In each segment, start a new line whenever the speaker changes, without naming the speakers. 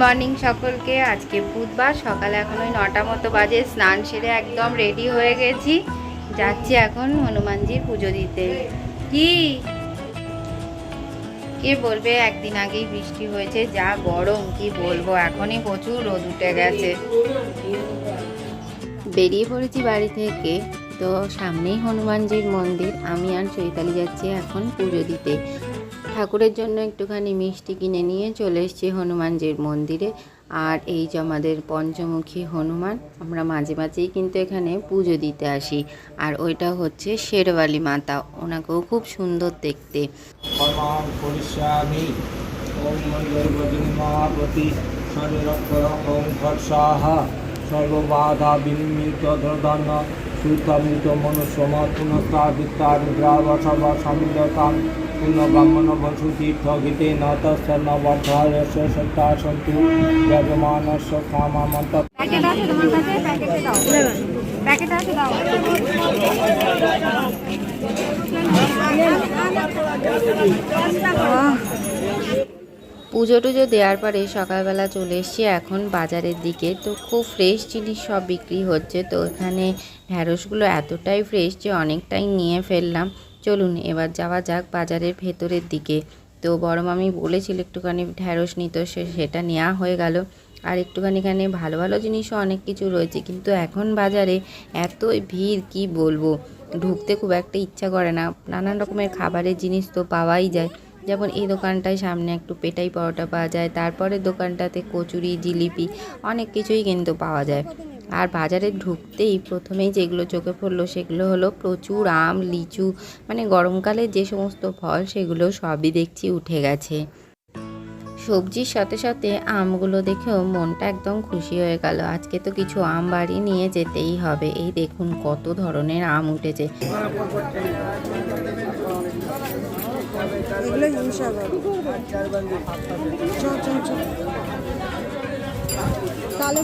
Morning সকলকে। আজকে বুধবার, সকালে এখন ওই নটা মতো বাজে, স্নান সেরে একদম রেডি হয়ে গেছি। যাচ্ছি এখন হনুমানজির পুজো দিতে। কি? কে বলবে? একদিন আগেই বৃষ্টি হয়েছে, যা গরম, কি বলব? এখনই প্রচুর রোদ উঠে গেছে। বেরিয়ে পড়েছি বাড়ি থেকে, তো সামনেই হনুমানজির মন্দির। আমি আর চৈতালি যাচ্ছি এখন পুজো দিতে। ঠাকুরের জন্য একটুখানি মিষ্টি কিনে নিয়ে চলে এসেছি হনুমানজির মন্দিরে। আর এই যে আমাদের পঞ্চমুখী হনুমান, আমরা মাঝে মাঝেই কিন্তু এখানে পুজো দিতে আসি। আর ওইটা হচ্ছে শেরওয়ালি মাতা, ওনাকেও খুব সুন্দর দেখতে।
সর্ববাধা সত্তা সন্তু যজমানস্য কামামন্ত
প্যাকেট আছে তোমার কাছে? প্যাকেটে দাও। প্যাকেট আছে দাও। পুজো টুজো দেওয়ার পরে সকালবেলা চলে এসেছি এখন বাজারের দিকে। তো খুব ফ্রেশ জিনিস সব বিক্রি হচ্ছে তো এখানে ঢ্যাঁড়সগুলো এতটাই ফ্রেশ যে অনেকটাই নিয়ে ফেললাম। চলুন এবার যাওয়া যাক বাজারের ভেতরের দিকে। তো বড় মামি বলেছিল একটুখানি ঢ্যাঁড়স নিত, সে সেটা নেওয়া হয়ে গেল। আর একটুখানি এখানে ভালো ভালো জিনিসও অনেক কিছু রয়েছে। কিন্তু এখন বাজারে এত ভিড়, কি বলব? ঢুকতে খুব একটা ইচ্ছা করে না। নানান রকমের খাবারের জিনিস তো পাওয়াই যায়। যেমন এই দোকানটায় সামনে একটু পেটাই পরোটা পাওয়া যায় তারপরে দোকানটাতে কচুরি, জিলিপি অনেক কিছুই কিন্তু পাওয়া যায়। আর বাজারে ঢুকতেই প্রথমেই যেগুলো চোখে পড়ল সেগুলো হলো প্রচুর আম, লিচু মানে গরমকালে যে সমস্ত ফল সেগুলো সবই দেখছি উঠে গেছে। সবজির সাথে সাথে আমগুলো দেখেও মনটা একদম খুশি হয়ে গেল। আজকে তো কিছু আম বাড়ি নিয়ে যেতেই হবে। এই দেখুন কত ধরনের আম উঠেছে।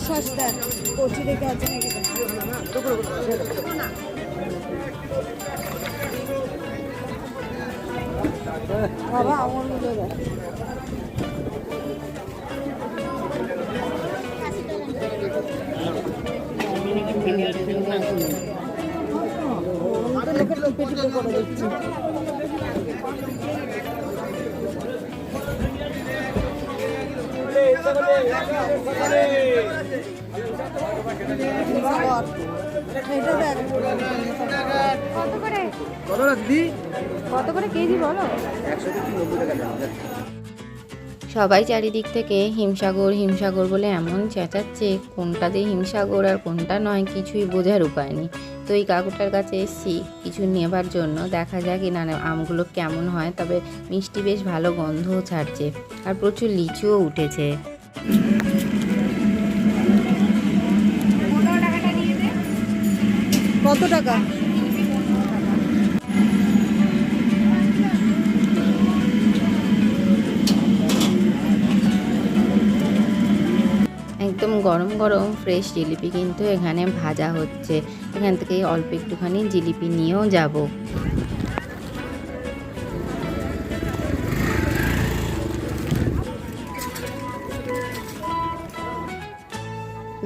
সস্তা কচি রেখে আছে নাকি বাবা আমার মধ্যে দেখ লোকের টিপে করে দিচ্ছি দেখ
সবাই চারিদিক থেকে হিমসাগর হিমসাগর বলে এমন চেঁচাচ্ছে, কোনটা দিয়ে হিমসাগর আর কোনটা নয় কিছুই বোঝার উপায় নেই। তো এই কাকুটার কাছে এসেছি কিছু নেবার জন্য, দেখা যাক না আমগুলো কেমন হয়, তবে মিষ্টি বেশ ভালো গন্ধও ছাড়ছে আর প্রচুর লিচুও উঠেছে।
কত টাকা?
একদম গরম গরম ফ্রেশ জিলিপি কিন্তু এখানে ভাজা হচ্ছে। এখান থেকে অল্প একটুখানি জিলিপি নিয়েও যাব।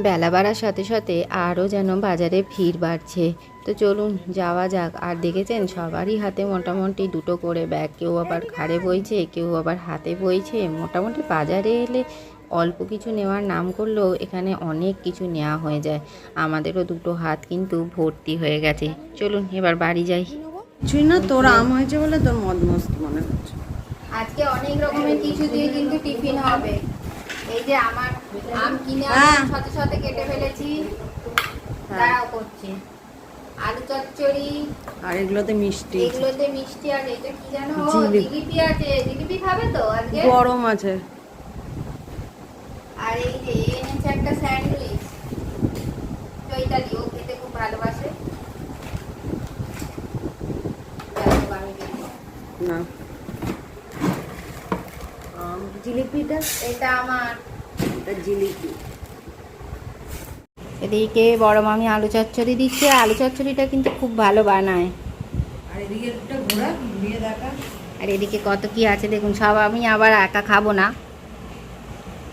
বেলা বাড়ার সাথে সাথে আরও যেন বাজারে ভিড় বাড়ছে। তো চলুন যাওয়া যাক। আর দেখেছেন সবারই হাতে মোটামুটি দুটো করে ব্যাগ। কেউ আবার ঘাড়ে বইছে কেউ আবার হাতে বইছে। মোটামুটি বাজারে এলে অল্প কিছু নেওয়ার নাম করলেও এখানে অনেক কিছু নেওয়া হয়ে যায়। আমাদেরও দুটো হাত কিন্তু ভর্তি হয়ে গেছে। চলুন এবার বাড়ি যাই।
কিছুই না তোর আম হয়েছে বলে তোর মদ মস্ত মনে হচ্ছে।
আজকে অনেক রকমের কিছু দিয়ে কিন্তু টিফিন হবে। এই যে আমার আম কিনে
হ্যাঁ।
সাথে সাথে কেটে ফেলেছি তারাও করছি। আলু চচ্চড়ি
আর এগুলোতে মিষ্টি।
এগুলোতে মিষ্টি আর এটা কি জানো
জিলিপি।
আছে। জিলিপি খাবে তো আজকে?
গরম আছে।
আর এই যে এনেছে একটা স্যান্ডউইচ। চৈতালি ও খেতে খুব ভালোবাসে।
না। জিলিপিটা?
এটা আমার।
এটা জিলিপি।
এদিকে বড় মামি আলু চচ্চড়ি দিচ্ছে আলু চচ্চড়িটা কিন্তু খুব ভালো বানায়।
আর এদিকে একটা ঘোরা ঘুরিয়ে দেখা।
আর এদিকে কত কি আছে দেখুন সব আমি আবার একা খাব না।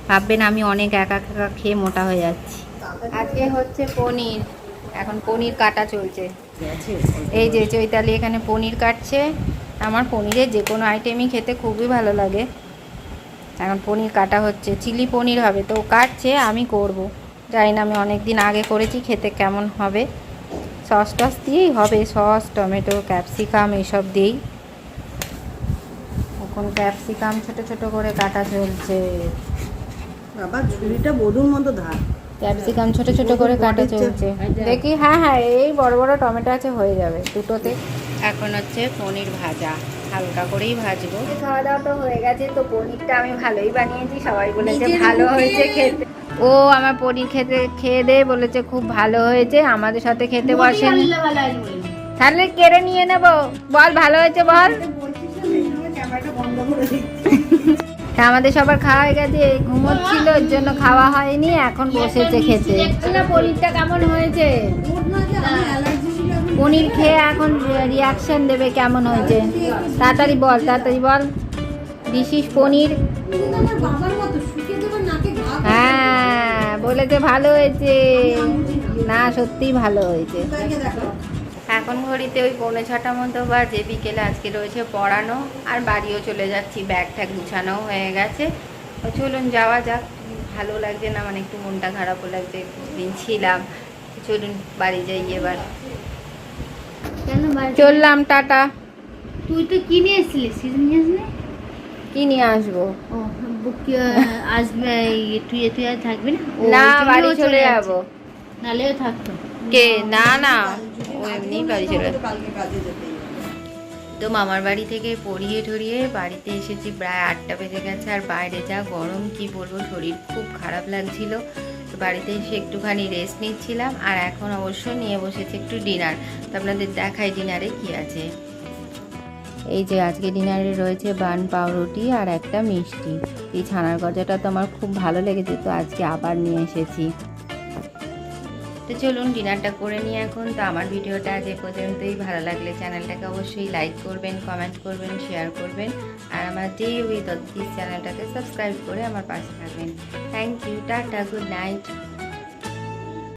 ভাববেন আমি অনেক একা একা খেয়ে মোটা হয়ে যাচ্ছি। আজকে হচ্ছে পনির এখন পনির কাটা চলছে। এই যে চৈতালি এখানে পনির কাটছে আমার পনিরের যে কোনো আইটেমই খেতে খুবই ভালো লাগে। এখন পনির কাটা হচ্ছে চিলি পনির হবে তো কাটছে আমি করব। জানি না আমি অনেক দিন আগে করেছি খেতে কেমন হবে। সস টস দিয়েই হবে সস টমেটো ক্যাপসিকাম এইসব দিয়েই। এখন ক্যাপসিকাম ছোট ছোট করে কাটা চলছে।
বাবা ছুরিটা বধুর মতো ধার।
ক্যাপসিকাম ছোট ছোট করে কাটা চলছে। দেখি হ্যাঁ হ্যাঁ এই বড় বড় টমেটো আছে হয়ে যাবে দুটোতে। এখন হচ্ছে পনির ভাজা। হালকা করেই ভাজবো। খাওয়া দাওয়া তো হয়ে গেছে তো পনিরটা আমি ভালোই বানিয়েছি। সবাই বলেছে ভালো হয়েছে খেতে। ও আমার পনির খেতে খেয়ে দে বলেছে খুব ভালো হয়েছে। আমাদের সাথে খেতে বসেন। তাহলে কেড়ে নিয়ে নেব। বল ভালো হয়েছে বল। আমাদের সবার খাওয়া হয়ে গেছে ঘুমোচ্ছিল ওর জন্য খাওয়া হয়নি এখন বসেছে খেতে। পনিরটা কেমন হয়েছে? পনির খেয়ে এখন রিয়াকশন দেবে কেমন হয়েছে? তাড়াতাড়ি বল তাড়াতাড়ি বল। দিশিস পনির। হ্যাঁ বলেছে ভালো হয়েছে। না সত্যিই ভালো হয়েছে। এখন ঘড়িতে ওই পৌনে ছটার মতো বাজে বিকেলে আজকে রয়েছে পড়ানো আর বাড়িও চলে যাচ্ছি ব্যাগ ট্যাগ গুছানো হয়ে গেছে। তো চলুন যাওয়া যাক। ভালো লাগছে না মানে একটু মনটা খারাপও লাগছে। দিন ছিলাম চলুন বাড়ি যাই এবার।
কেন
চললাম টাটা।
তুই তো কি নিয়ে এসেছিলি? সিজন নিয়ে আসলি?
কি নিয়ে আসব?
আসবে তুই তুই আর থাকবি না?
না বাড়ি চলে
যাচ্ছে।
যাব।
থাকতো।
কে? না না। ও এমনি বাড়ি চলে যাবে।
কালকে কাজে যেতে
তো মামার বাড়ি থেকে পড়িয়ে ঠরিয়ে বাড়িতে এসেছি প্রায় আটটা বেজে গেছে আর বাইরে যা গরম কি বলব শরীর খুব খারাপ লাগছিল। বাড়িতে এসে একটুখানি রেস্ট নিচ্ছিলাম আর এখন অবশ্য নিয়ে বসেছি একটু ডিনার তো আপনাদের দেখাই ডিনারে কি আছে। এই যে আজকে ডিনারে রয়েছে বান পাউরুটি আর একটা মিষ্টি। এই ছানার গজাটা তো আমার খুব ভালো লেগেছে, তো আজকে আবার নিয়ে এসেছি। তো চলুন ডিনারটা করে নিই এখন। তো আমার ভিডিওটা আজ এ পর্যন্তই। ভালো লাগলে চ্যানেলটাকে অবশ্যই লাইক করবেন কমেন্ট করবেন শেয়ার করবেন। আর আমার ডে উইথ অদিস চ্যানেলটাকে সাবস্ক্রাইব করে আমার পাশে থাকবেন। Thank you tata good night